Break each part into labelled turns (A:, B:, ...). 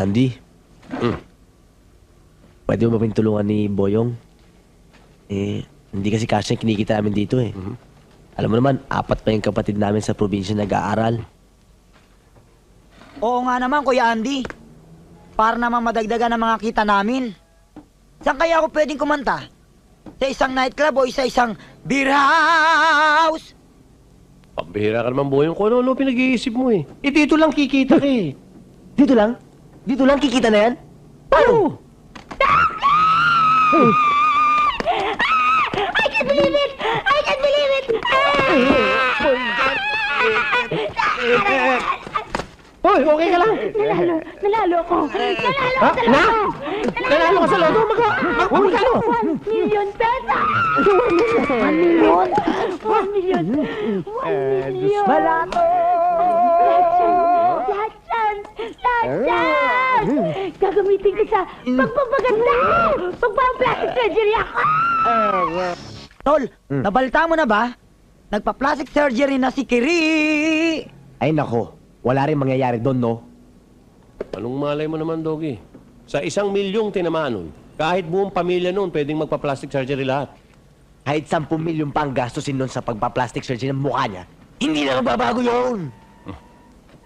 A: Andy.
B: Hmm.
A: Pwede mo ba kaming tulungan ni Boyong? Eh, hindi kasi kasi yung kinikita namin dito eh.
B: Mhm.
A: Alam mo naman, apat pa yung kapatid namin sa probinsya nag-aaral.
C: Oo nga naman, Kuya Andy. Para naman madagdagan ang mga kita namin. Saan kaya ako pwedeng kumanta? Sa isang nightclub o isa isang beer house?
B: Pambihira ka naman, Boyong. Kung ano-ano pinag-iisip mo eh. Eh, dito lang kikita ka eh.
A: Dito lang? Dito lang kikita na yan? Paano?
D: I can't believe it! I can't believe it!
B: Hoy, okay ka lang?
D: Nalalo, nalalo ko. Nalalo
B: Ha?
D: ko sa
B: Na?
D: loto.
B: Nanalo ka sa loto? Magka... Mag... Magkano?
D: One million pesos! One million! One million! One million!
C: Balato!
D: Lahat yan! Lahat yan! Gagamitin ko sa pagpapaganda! Pagpaplastic surgery ako!
C: Tol, nabalita mo na ba? Nagpa-plastic surgery na si Kiri!
A: Ay nako, wala rin mangyayari doon, no?
B: Anong malay mo naman, Doggy? Sa isang milyong tinamaan nun, kahit buong pamilya nun, pwedeng magpa-plastic surgery lahat.
A: Kahit 10 milyon pa ang gastusin nun sa pagpa-plastic surgery ng mukha niya, hindi na mababago yun!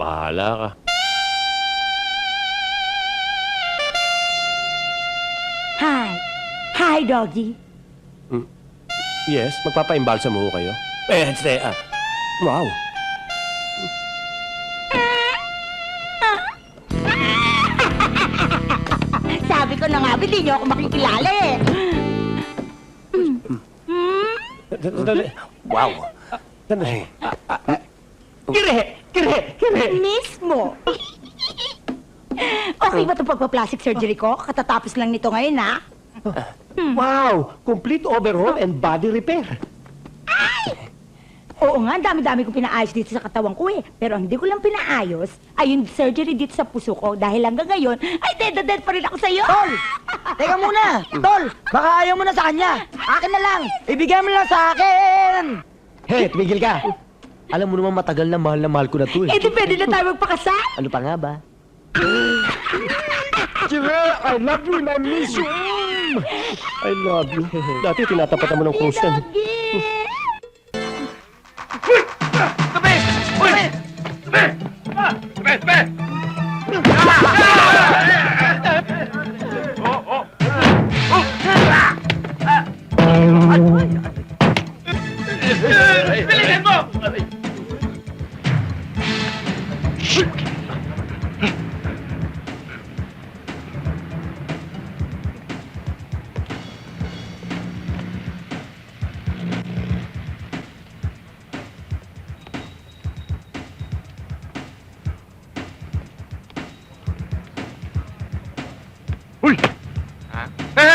B: Bahala ka.
D: Hi, doggy!
B: Yes, magpapa-imbalsa mo kayo. Eh, stay, ah. Wow.
D: Sabi ko na nga, hindi niyo ako makikilala eh.
B: Sandali. Wow. Sandali. Kire! Kire! Kire!
D: Mismo. okay ba itong pagpa-plastic surgery ko? Katatapos lang nito ngayon, ha?
B: Wow! Complete overhaul and body repair.
D: Oo nga, ang dami-dami ko pinaayos dito sa katawan ko eh. Pero ang hindi ko lang pinaayos ay yung surgery dito sa puso ko dahil hanggang ngayon ay dead na dead pa rin ako sa'yo.
C: Tol! Teka muna! Tol, baka ayaw mo na sa kanya. Akin na lang! Ibigay mo lang sa akin!
A: Hey, tumigil ka! Alam mo naman matagal na mahal na mahal ko na to
D: Eh,
A: eh.
D: di pwede na tayo magpakasal.
A: Ano pa nga ba?
B: Kire! I love you and I miss you! I love you. Dati tinatapatan mo ng yan.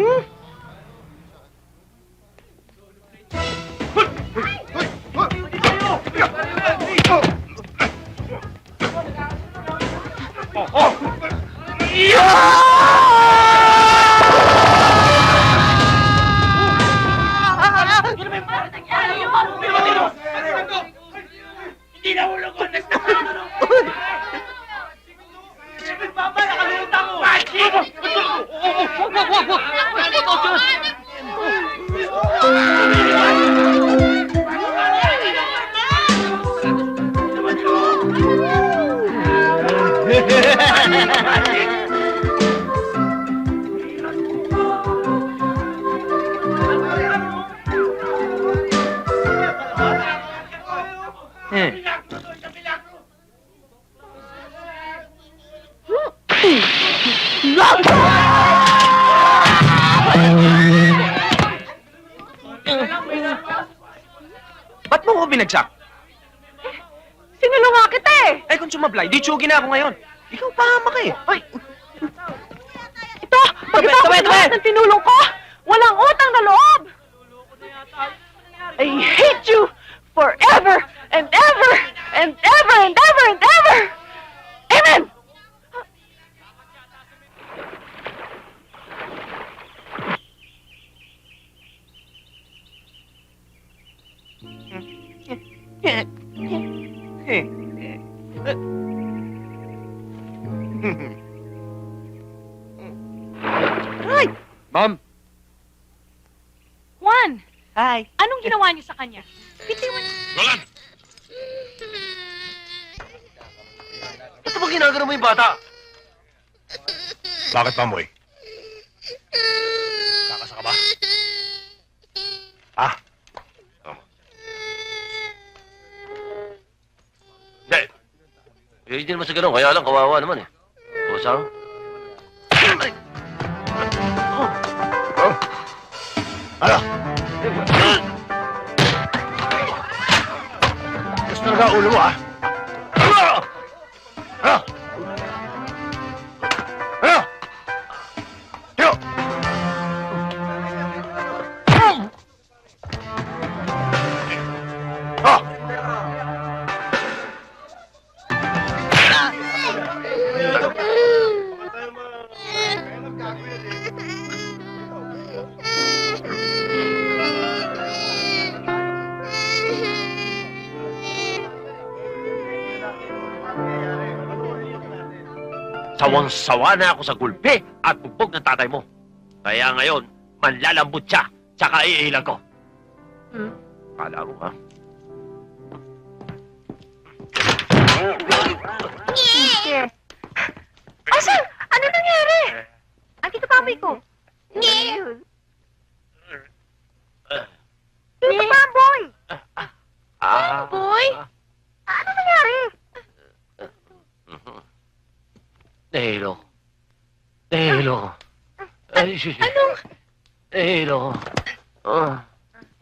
D: Hmm?
E: Hmm.
F: Ba't mo ko
E: binagsak?
F: Sinulunga kita eh!
E: Ay, kung sumablay, di tsugi na ako ngayon. Ikaw pahama ka eh. Ay,
F: Ito! Pag
E: Tawid,
F: ako
E: tawid,
F: ng tinulong ko, walang utang na loob! I hate you! Forever and ever and ever and ever and ever! Amen!
E: Ma'am.
C: Hi.
F: anong ginawa niyo sa kanya? Bitiwan
B: Roland! Ba't ba ginagano mo yung bata? Bakit, Pamboy? Kakasa ka ba? Ha? Oh. Hindi. Eh, hindi naman sa ganun. Kaya lang, kawawa naman eh. Saan? Ay! Oh. Oh. Ano? Gusto talaga ulo ha? Sawang-sawa na ako sa gulpi at bugbog ng tatay mo. Kaya ngayon, manlalambot siya, tsaka iilang ko.
F: Hmm?
B: Kala mo, ha?
F: Asan? Ano nangyari? Andito kami ko. Dito pa, boy!
B: Ah.
F: Boy? Ano nangyari?
B: Nahilo. Nahilo. Ay, sh-
F: Anong...
B: Nahilo. Ah.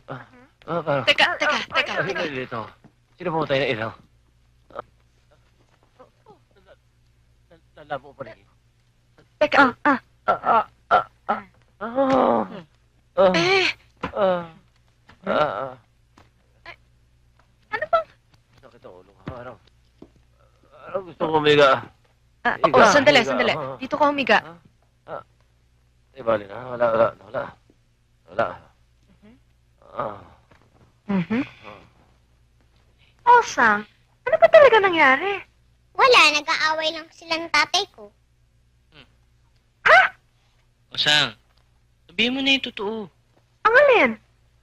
B: Ah. Ah, parang...
F: Teka, teka, teka.
B: Ah, hindi dito. Sino pumatay na ilaw? Ah. Nalabo pa rin.
F: Teka, ah.
B: Ah, ah, ah, ah. Ah. Ah.
F: Eh,
B: Ah. Ah.
F: ano bang...
B: Sakit ang ulo. Araw. Araw gusto ko umiga.
F: Ah,
B: Higa,
F: oh, sandali,
B: higa,
F: sandali.
B: ah.
F: Dito ka humiga.
B: Eh, bali na. Wala, wala, wala. Wala. Ah.
F: Mhm. Oh, Sam, ano ba talaga nangyari?
G: Wala, nag-aaway lang sila ng tatay ko.
H: O Sang, sabihin mo na yung totoo.
F: Ang alin?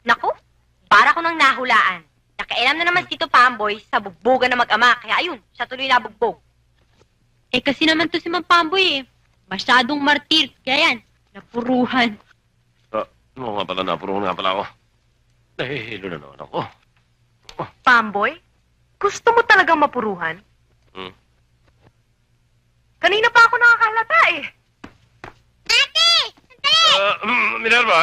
I: Naku, para ko nang nahulaan. Nakailam na naman si Tito Pamboy sa bugbogan na mag-ama. Kaya ayun, siya tuloy na bugbog.
J: Eh kasi naman to si Mang Pamboy eh. Masyadong martir. Kaya yan, napuruhan.
B: Oo nga pala, napuro nga pala ako. Nahihilo na naman ako.
F: Pamboy? Gusto mo talagang mapuruhan?
B: Hmm.
F: Kanina pa ako nakakahalata eh.
G: Ate! Sandali!
B: Ah, mm, Minerva,